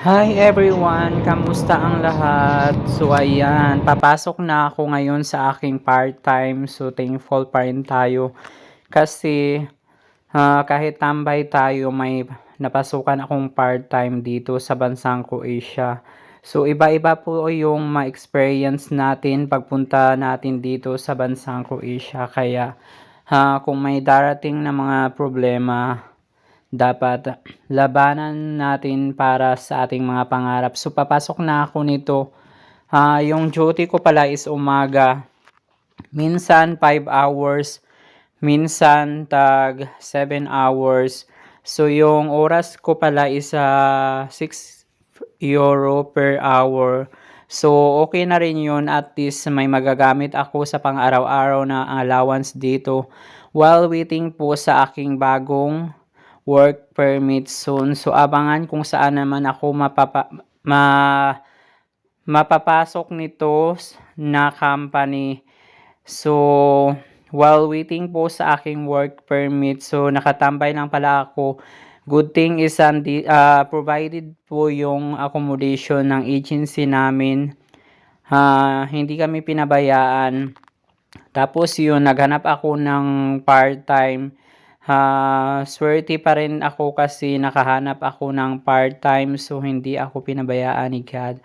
Hi everyone! Kamusta ang lahat? So ayan, papasok na ako ngayon sa aking part-time. So thankful pa rin tayo. Kasi ah, kahit tambay tayo, may napasukan akong part-time dito sa bansang Croatia. So iba-iba po yung ma-experience natin pagpunta natin dito sa bansang Croatia. Kaya ah, kung may darating na mga problema, dapat labanan natin para sa ating mga pangarap. So papasok na ako nito. Ah, yung duty ko pala is umaga. Minsan 5 hours, minsan tag 7 hours. So yung oras ko pala is ah, 6 euro per hour. So okay na rin yun at least may magagamit ako sa pang-araw-araw na allowance dito while waiting po sa aking bagong work permit soon. So abangan kung saan naman ako mapapa ma mapapasok nito na company. So while waiting po sa aking work permit, so nakatambay lang pala ako. Good thing is andi, ah, provided po yung accommodation ng agency namin. Ah, hindi kami pinabayaan. Tapos yun, naghanap ako ng part-time. Ah, swerte pa rin ako kasi nakahanap ako ng part-time so hindi ako pinabayaan ni God.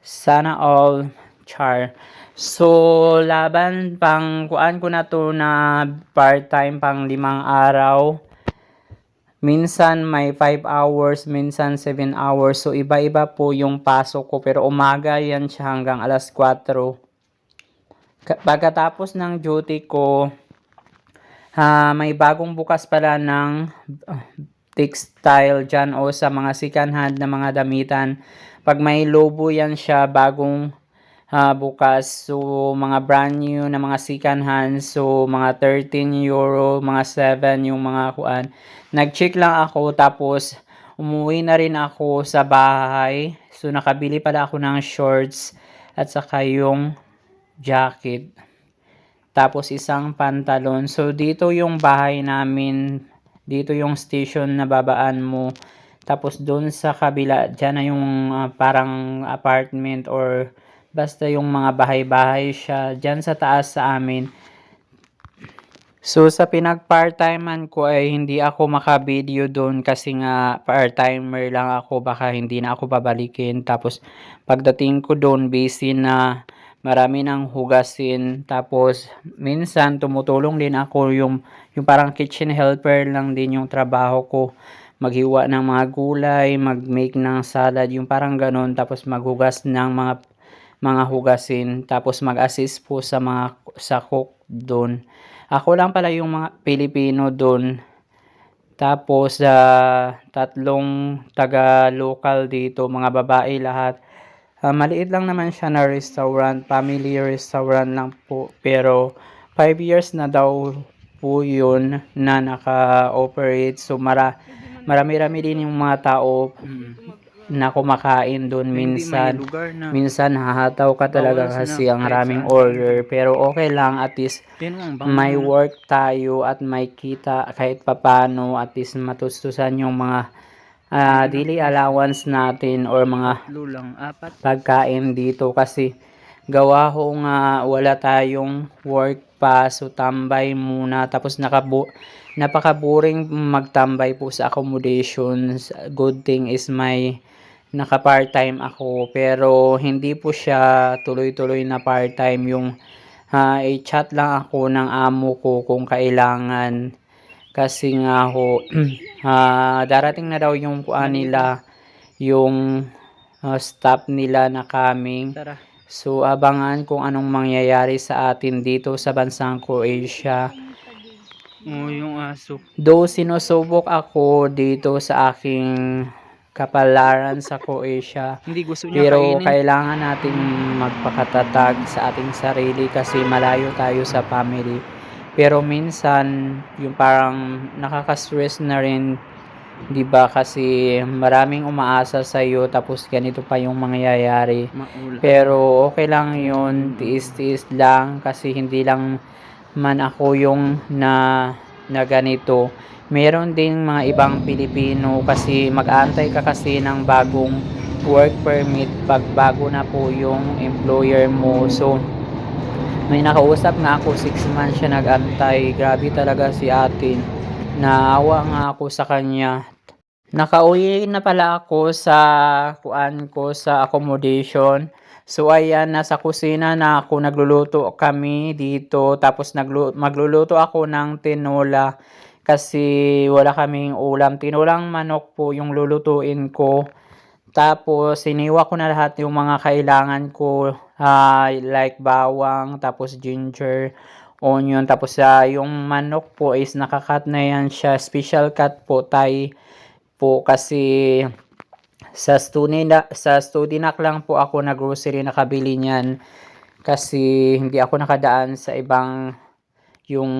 Sana all char. So, laban pang kuan ko na to na part-time pang limang araw. Minsan may 5 hours, minsan 7 hours. So, iba-iba po yung pasok ko. Pero umaga yan siya hanggang alas 4. Ka- Pagkatapos ng duty ko, ah, may bagong bukas pala ng ah, textile dyan o sa mga second hand na mga damitan. Pag may lobo yan siya, bagong ah, bukas. So, mga brand new na mga second hand. So, mga 13 euro, mga 7 yung mga kuan. Nag-check lang ako tapos umuwi na rin ako sa bahay. So, nakabili pala ako ng shorts at saka yung jacket. Tapos isang pantalon. So dito yung bahay namin. Dito yung station na babaan mo. Tapos doon sa kabila, dyan na yung ah, parang apartment or basta yung mga bahay-bahay siya. Dyan sa taas sa amin. So sa pinag-part-timean ko ay hindi ako maka-video doon kasi nga part-timer lang ako baka hindi na ako babalikin tapos pagdating ko doon busy na marami nang hugasin. Tapos minsan tumutulong din ako. Yung yung parang kitchen helper lang din yung trabaho ko. Maghiwa ng mga gulay mag-make ng salad yung parang ganon tapos maghugas ng mga mga hugasin. Tapos mag-assist po sa mga sa cook doon ako lang pala yung mga Pilipino doon. Tapos ah, tatlong taga-local dito, mga babae lahat. Ah, maliit lang naman siya na restaurant, family restaurant lang po. Pero 5 years na daw po yun na naka-operate. So mara, marami-rami din yung mga tao na kumakain doon minsan. na. Minsan hahataw ka talaga kasi ang raming order. Pero okay lang at least may work tayo at may kita kahit papano at least matustusan yung mga ah, daily allowance natin or mga tatlo lang, apat. pagkain dito kasi gawa ho nga wala tayong work pa. So tambay muna. Tapos nakabu napaka-boring magtambay po sa accommodations. Good thing is may naka part-time ako. Pero hindi po siya tuloy-tuloy na part-time. Yung ah, i-chat lang ako ng amo ko kung kailangan kasi nga ho ah, darating na daw yung kuan nila yung ah, staff nila na coming. So, abangan kung anong mangyayari sa atin dito sa bansang Croatia. Oh, yung aso. Though sinusubok ako dito sa aking kapalaran sa Croatia, Hindi gusto niya pero kainin. kailangan nating magpakatatag sa ating sarili kasi malayo tayo sa family. Pero minsan, yung parang nakaka-stress na rin, 'di ba? Kasi maraming umaasa sa iyo tapos ganito pa yung mangyayari. Maula. Pero okay lang yun, tiis-tiis lang kasi hindi lang man ako yung na, na ganito. meron din mga ibang Pilipino kasi mag-aantay ka kasi ng bagong work permit pag bago na po yung employer mo. So, may nakausap nga ako 6 months siya nag-antay. Grabe talaga si ate. Naawa nga ako sa kanya. Nakauwi na pala ako sa kuan ko sa accommodation. So ayan, nasa kusina na ako nagluluto kami dito. Tapos naglu- magluluto ako ng tinola kasi wala kaming ulam. Tinolang manok po yung lulutuin ko. Tapos siniwa ko na lahat yung mga kailangan ko ah, like bawang, tapos ginger, onion, tapos ah, yung manok po is nakakat na yan siya. Special cut po tay po. Kasi sa student sa studinak lang po ako na grocery nakabili niyan. Kasi hindi ako nakadaan sa ibang yung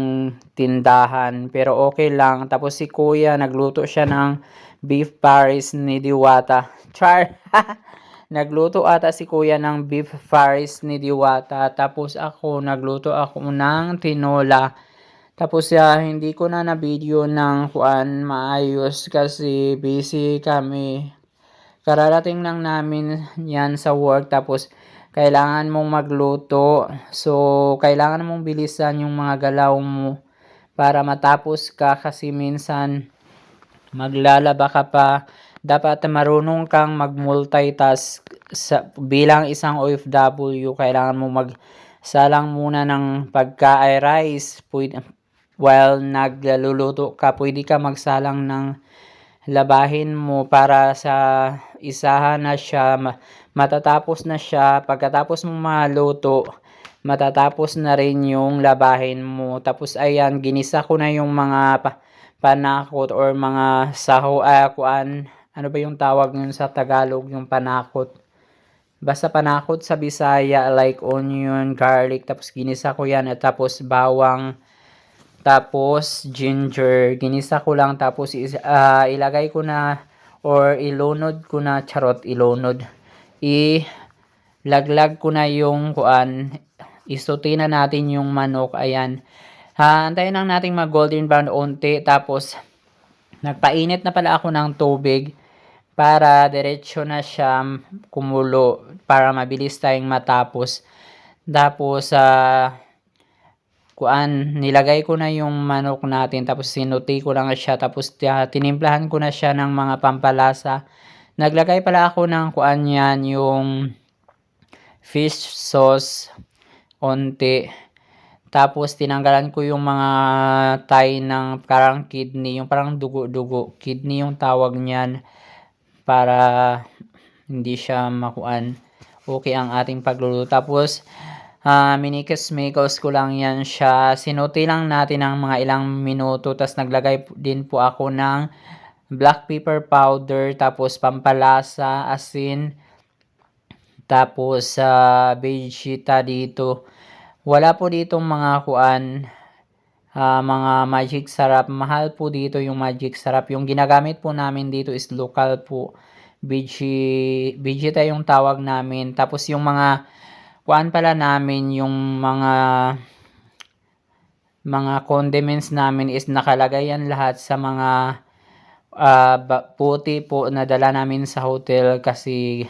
tindahan. Pero okay lang. Tapos si kuya nagluto siya ng beef paris ni Diwata char nagluto ata si kuya ng beef paris ni Diwata tapos ako nagluto ako ng tinola tapos ya hindi ko na na video ng kuan maayos kasi busy kami. Kararating lang namin yan sa work tapos kailangan mong magluto. So kailangan mong bilisan yung mga galaw mo para matapos ka kasi minsan maglalaba ka pa. Dapat marunong kang mag-multitask sa, bilang isang OFW. Kailangan mo magsalang muna ng pagka rice. Pwede, while nagluluto ka, pwede ka magsalang ng labahin mo para sa isahan na siya, ma- matatapos na siya, pagkatapos mo maluto, matatapos na rin yung labahin mo. Tapos ayan, ginisa ko na yung mga pa- panakot or mga saho, ah, kuan, ano ba yung tawag yun sa Tagalog, yung panakot. Basta panakot sa Bisaya, like onion, garlic, tapos ginisa ko yan, at tapos bawang, tapos ginger, ginisa ko lang tapos ah, ilagay ko na or ilunod ko na charot ilunod. Ilaglag ko na yung kuan. Isuti na natin yung manok. Ayan. Ha, antayin lang natin mag golden brown unti tapos nagpainit na pala ako ng tubig para diretso na siya kumulo para mabilis tayong matapos. Tapos sa kuan nilagay ko na yung manok natin tapos sinuti ko lang siya tapos ah, tinimplahan ko na siya ng mga pampalasa. Naglagay pala ako ng kuan yan yung fish sauce onti. Tapos tinanggalan ko yung mga tie ng parang kidney yung parang dugo-dugo kidney yung tawag niyan para hindi siya makuan okay ang ating pagluluto tapos Ah, minikos-mikos ko lang yan siya. Sinuti lang natin ng mga ilang minuto. Tapos naglagay din po ako ng black pepper powder. Tapos pampalasa, asin. Tapos sa vegeta dito. Wala po ditong mga kuan. Ah, mga magic sarap. Mahal po dito yung magic sarap. Yung ginagamit po namin dito is local po. Veggie, vegeta yung tawag namin. Tapos yung mga kuan pala namin yung mga mga condiments namin is nakalagay yan lahat sa mga ba- puti po na dala namin sa hotel kasi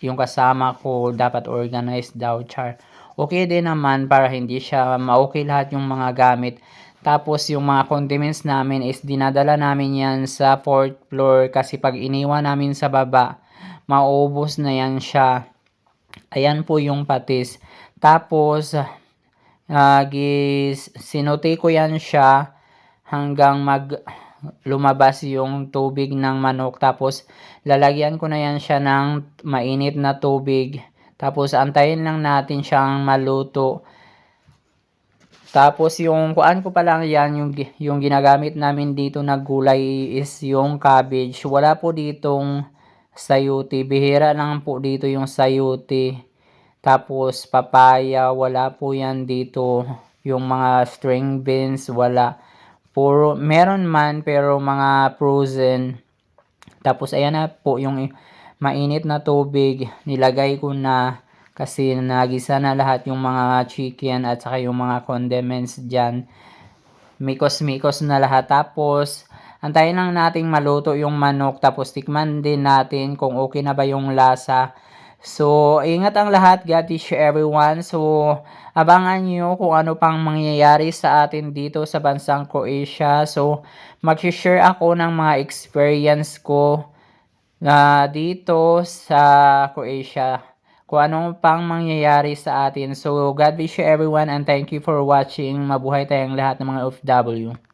yung kasama ko dapat organized daw char. Okay din naman para hindi siya ma-okay lahat yung mga gamit. Tapos yung mga condiments namin is dinadala namin yan sa fourth floor kasi pag iniwan namin sa baba, maubos na yan siya. Ayan po yung patis. Tapos, ah, gis, sinuti ko yan siya hanggang mag lumabas yung tubig ng manok. Tapos, lalagyan ko na yan siya ng mainit na tubig. Tapos, antayin lang natin siyang maluto. Tapos, yung kuan ko pa lang yan, yung, yung ginagamit namin dito na gulay is yung cabbage. Wala po ditong sayuti. Bihira lang po dito yung sayuti. Tapos papaya, wala po yan dito. Yung mga string beans, wala. Puro, meron man pero mga frozen. Tapos ayan na po yung mainit na tubig. Nilagay ko na kasi nagisa na lahat yung mga chicken at saka yung mga condiments dyan. Mikos-mikos na lahat. Tapos Antayin lang nating maluto yung manok tapos tikman din natin kung okay na ba yung lasa. So, ingat ang lahat. God bless everyone. So, abangan nyo kung ano pang mangyayari sa atin dito sa bansang Croatia. So, mag-share ako ng mga experience ko na dito sa Croatia. Kung anong pang mangyayari sa atin. So, God bless you everyone and thank you for watching. Mabuhay tayong lahat ng mga OFW.